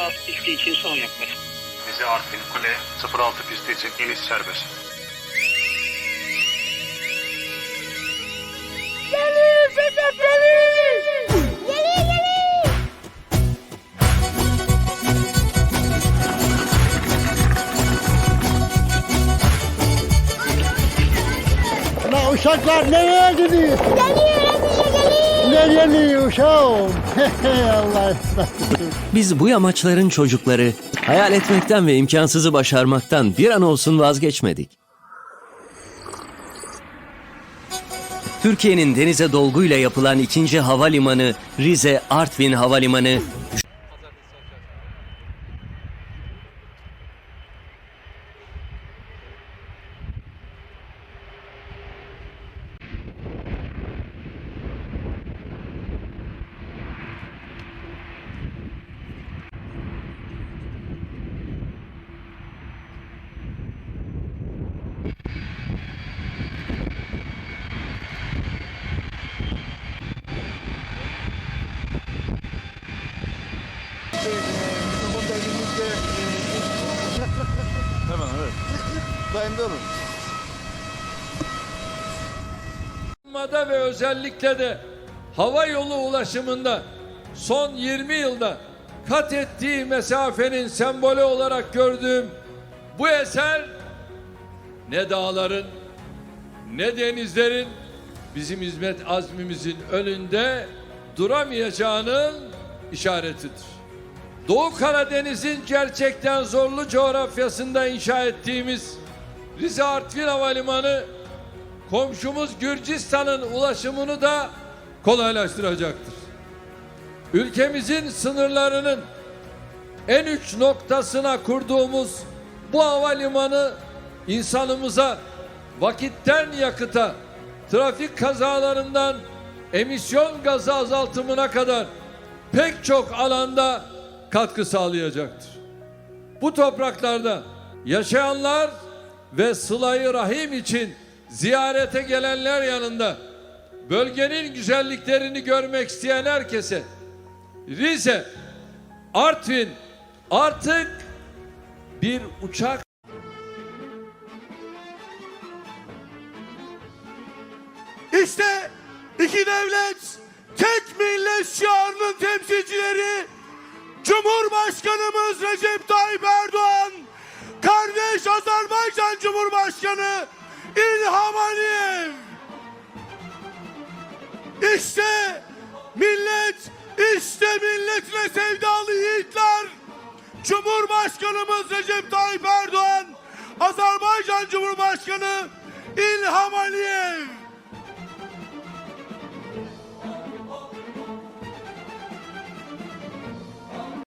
06 pisti için son yaklaşık. Bize Artvin Kule 06 pisti için iniş serbest. Uşaklar nereye gidiyor? Geliyor Hatice geliyor. Ne geliyor uşağım? Allah Biz bu yamaçların çocukları hayal etmekten ve imkansızı başarmaktan bir an olsun vazgeçmedik. Türkiye'nin denize dolguyla yapılan ikinci havalimanı Rize Artvin Havalimanı Mada ve özellikle de hava yolu ulaşımında son 20 yılda kat ettiği mesafenin sembolü olarak gördüğüm bu eser ne dağların ne denizlerin bizim hizmet azmimizin önünde duramayacağının işaretidir. Doğu Karadeniz'in gerçekten zorlu coğrafyasında inşa ettiğimiz Rize Artvin Havalimanı komşumuz Gürcistan'ın ulaşımını da kolaylaştıracaktır. Ülkemizin sınırlarının en uç noktasına kurduğumuz bu havalimanı insanımıza vakitten yakıta, trafik kazalarından emisyon gazı azaltımına kadar pek çok alanda katkı sağlayacaktır. Bu topraklarda yaşayanlar ve sılayı rahim için ziyarete gelenler yanında bölgenin güzelliklerini görmek isteyen herkese Rize, Artvin artık bir uçak İşte iki devlet, tek millet şiarının temsilcileri Cumhurbaşkanımız Recep Tayyip Erdoğan, kardeş Azerbaycan Cumhurbaşkanı İlham Aliyev. İşte millet, işte milletine sevdalı yiğitler. Cumhurbaşkanımız Recep Tayyip Erdoğan, Azerbaycan Cumhurbaşkanı İlham Aliyev.